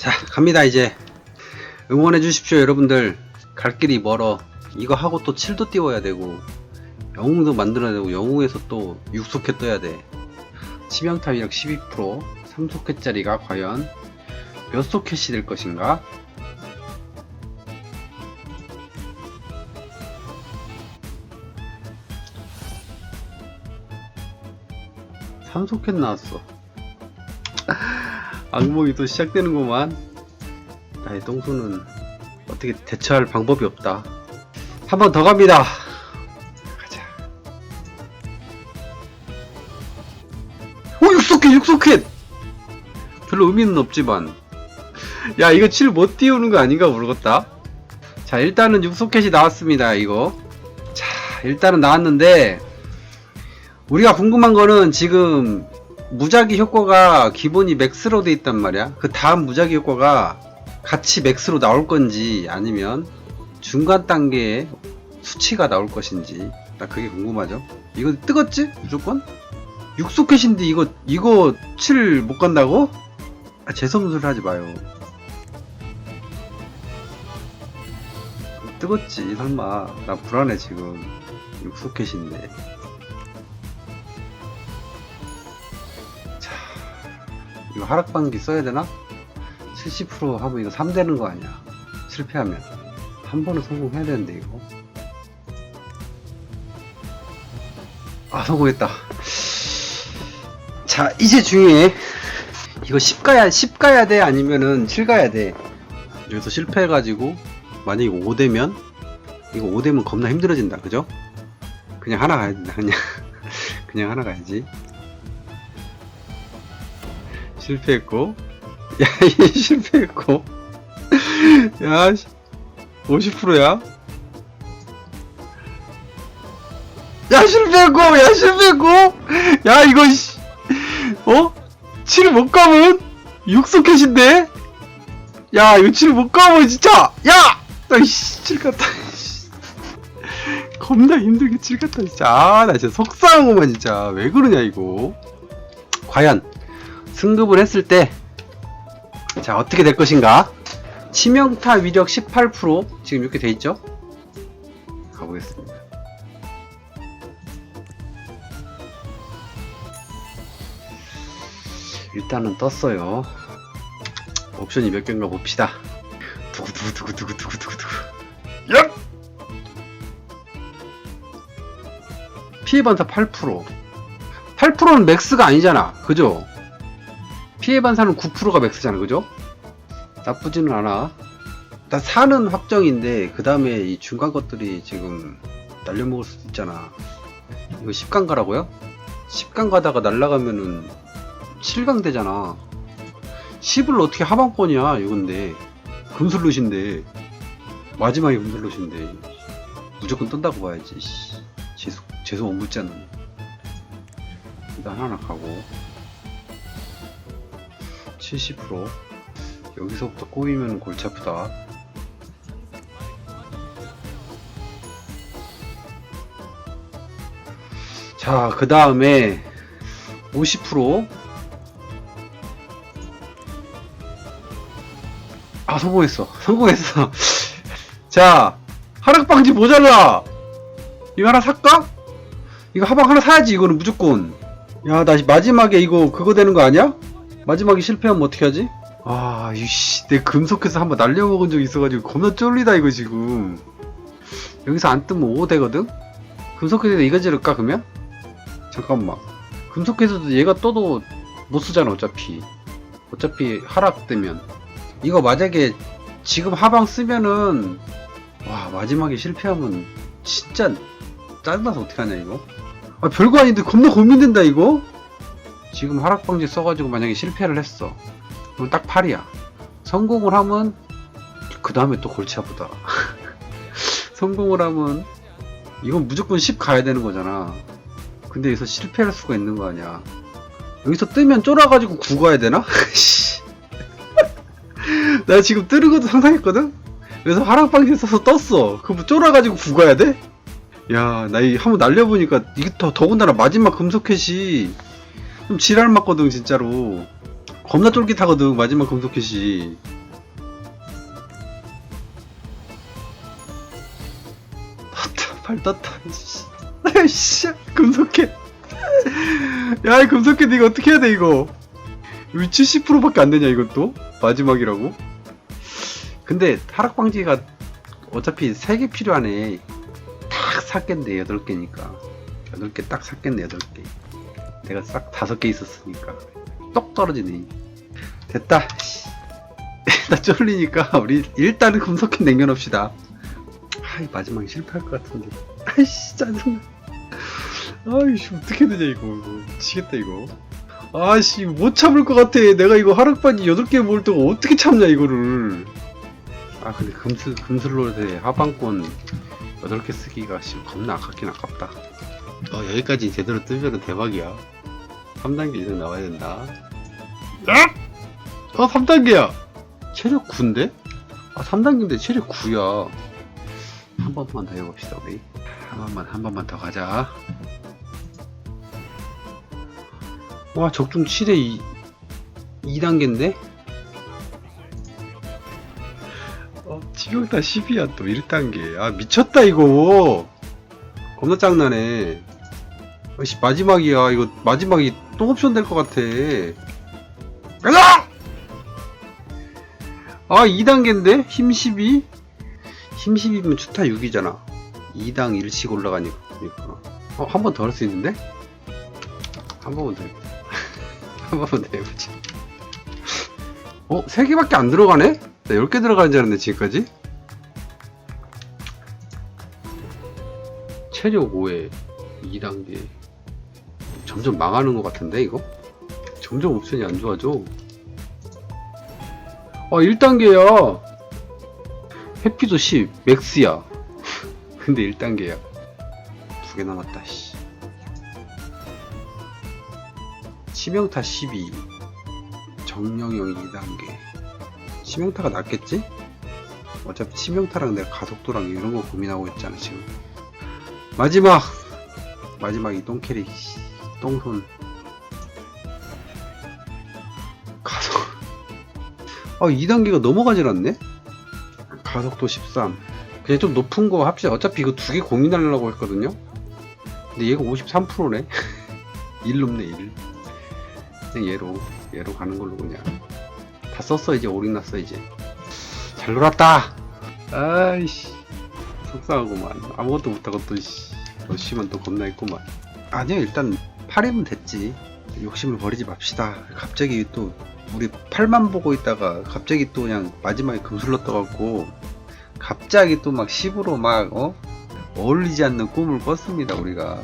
자, 갑니다, 이제. 응원해 주십시오, 여러분들. 갈 길이 멀어. 이거 하고 또 7도 띄워야 되고, 영웅도 만들어야 되고, 영웅에서 또 6소켓 떠야 돼. 치명타 위력 12%, 3소켓짜리가 과연 몇 소켓이 될 것인가? 삼소켓 나왔어. 악몽이 또 시작되는구만. 나의 똥손은 어떻게 대처할 방법이 없다. 한 번 더 갑니다. 가자. 오, 육소켓, 육소켓! 별로 의미는 없지만. 야, 이거 7 못 띄우는 거 아닌가 모르겠다. 자, 일단은 육소켓이 나왔습니다, 이거. 자, 일단은 나왔는데, 우리가 궁금한 거는 지금 무작위 효과가 기본이 맥스로 돼 있단 말이야. 그 다음 무작위 효과가 같이 맥스로 나올 건지 아니면 중간 단계의 수치가 나올 것인지 나 그게 궁금하죠. 이거 뜨겁지? 무조건? 육소켓인데 이거 이거 7 못 간다고? 아, 재수없는 하지 마요. 뜨겁지 설마 나 불안해 지금 육소켓인데 이거 하락방기 써야 되나? 70% 하면 이거 3 되는 거 아니야? 실패하면. 한 번은 성공해야 되는데 이거. 아 성공했다. 자 이제 중요해 이거 10 가야 10 가야 돼? 아니면은 7 가야 돼? 여기서 실패해가지고 만약에 5 되면 이거 5 되면 겁나 힘들어진다. 그죠? 그냥 하나 가야 된다. 그냥. 그냥 하나 가야지 실패했고. 야 이게 실패했고. 야 50%야? 야 실패했고! 야 실패했고! 야 이거 씨. 어? 7못 가면 6소켓인데? 야 이거 7못 가면 진짜! 야! 나이씨 7 갔다 씨. 겁나 힘들게 7 갔다 진짜. 아나 진짜 속상하구만 진짜. 왜 그러냐 이거. 과연 승급을 했을 때, 자, 어떻게 될 것인가? 치명타 위력 18% 지금 이렇게 돼 있죠? 가보겠습니다. 일단은 떴어요. 옵션이 몇 개인가 봅시다. 두구두구두구두구두구두구. 얍! 피해 반사 8%. 8%는 맥스가 아니잖아. 그죠? 피해 반사는 9%가 맥스잖아. 그죠? 나쁘지는 않아. 일단 4는 확정인데, 그 다음에 이 중간 것들이 지금 날려먹을 수도 있잖아. 이거 10강 가라고요? 10강 가다가 날라가면은 7강 되잖아. 10을 어떻게 하방권이야, 이건데. 금슬롯인데. 마지막에 금슬롯인데. 무조건 뜬다고 봐야지. 씨. 재수, 재수 못 묻잖아. 일단 하나 가고 70% 여기서부터 꼬이면 골치 아프다 자 그 다음에 50% 아, 성공했어. 성공했어. 자, 하락방지 모자라! 이거 하나 살까? 이거 하방 하나 사야지, 이거는 무조건. 야, 나 마지막에 이거 그거 되는 거 아니야? 마지막에 실패하면 어떻게 하지? 아, 이씨, 내 금속해서 한번 날려먹은 적 있어가지고 겁나 쫄리다, 이거 지금. 여기서 안 뜨면 5 되거든? 금속해서 이거 지를까, 그러면? 잠깐만. 금속해서도 얘가 떠도 못 쓰잖아, 어차피. 어차피 하락되면. 이거 만약에 지금 하방 쓰면은, 와, 마지막에 실패하면 진짜 짜증나서 어떡하냐, 이거? 아, 별거 아닌데 겁나 고민된다, 이거? 지금 하락방지 써가지고 만약에 실패를 했어. 그럼 딱 8이야. 성공을 하면, 그 다음에 또 골치 아프다. 성공을 하면, 이건 무조건 10 가야 되는 거잖아. 근데 여기서 실패할 수가 있는 거 아니야. 여기서 뜨면 쫄아가지고 9 가야 되나? 씨. 나 지금 뜨는 것도 상상했거든? 그래서 하락방지 써서 떴어. 그럼 쫄아가지고 9 가야 돼? 야, 나 이 한번 날려보니까 이게 더 더군다나 마지막 금속켓이 좀 지랄 맞거든 진짜로. 겁나 쫄깃하거든 마지막 금속켓이 떴다 발 떴다. 씨. 아이씨 금속켓 야이 금속켓 이거 어떻게 해야 돼 이거? 왜 70%밖에 안 되냐 이것도? 마지막이라고? 근데 타락방지가 어차피 3개 필요하네. 딱 샀겠네 8개니까. 8개 딱 샀겠네 8개 내가 싹 5개 있었으니까. 똑 떨어지네. 됐다. 씨. 나 쫄리니까 우리 일단은 금속캔 냉겨놓읍시다. 아이 마지막에 실패할 것 같은데. 아이씨 짜증나. 아이씨 어떻게 되냐 이거. 미치겠다 이거. 아씨 못 참을 것 같아. 내가 이거 하락반지 8개 모을 동안 어떻게 참냐 이거를. 아 근데 금슬 금슬롯에 하방권 8개 쓰기가 씨 겁나 아깝긴 아깝다. 어 여기까지 제대로 뜨면 대박이야 3단계 이상 나와야 된다. 어 3단계야. 체력 9인데? 아 3단계인데 체력 9야. 한 번만 더 해봅시다 우리. 한 번만 한 번만 더 가자. 와 적중 7에 2, 2단계인데? 어, 지경타 10이야 또. 1단계. 아 미쳤다 이거. 겁나 짱나네 아씨 마지막이야 이거 마지막이 또 옵션 될 것 같아 으아! 아 2단계인데? 힘 12? 힘 12면 추타 6이잖아 2당 1씩 올라가니까 어, 한 번 더 할 수 있는데? 한 번만 더 해보자 한 번만 더 해보자 어? 3개밖에 안 들어가네? 나 10개 들어가는 줄 알았네 지금까지 체력 5에 2단계 점점 망하는 것 같은데 이거? 점점 옵션이 안 좋아져. 어 1단계야. 해피도 10 맥스야. 근데 1단계야. 두 개 남았다 씨. 치명타 12 정령형 2단계. 치명타가 낫겠지? 어차피 치명타랑 내가 가속도랑 이런 거 고민하고 있잖아 지금. 마지막! 마지막 이 똥캐리 씨, 똥손. 가속. 아 2단계가 넘어가질 않네? 가속도 13 그냥 좀 높은 거 합시다. 어차피 이거 두 개 고민하려고 했거든요? 근데 얘가 53%네? 1 넘네 1 그냥 얘로 얘로 가는 걸로 그냥. 다 썼어 이제. 올인 났어 이제. 잘 놀았다! 아이씨. 속상하구만. 아무것도 못하고 또 씨, 러쉬만 또 겁나 있구만. 아니야 일단 8이면 됐지. 욕심을 버리지 맙시다. 갑자기 또 우리 8만 보고 있다가 갑자기 또 그냥 마지막에 금슬러 떠갖고 갑자기 또 막 10으로 막 어? 어울리지 않는 꿈을 꿨습니다 우리가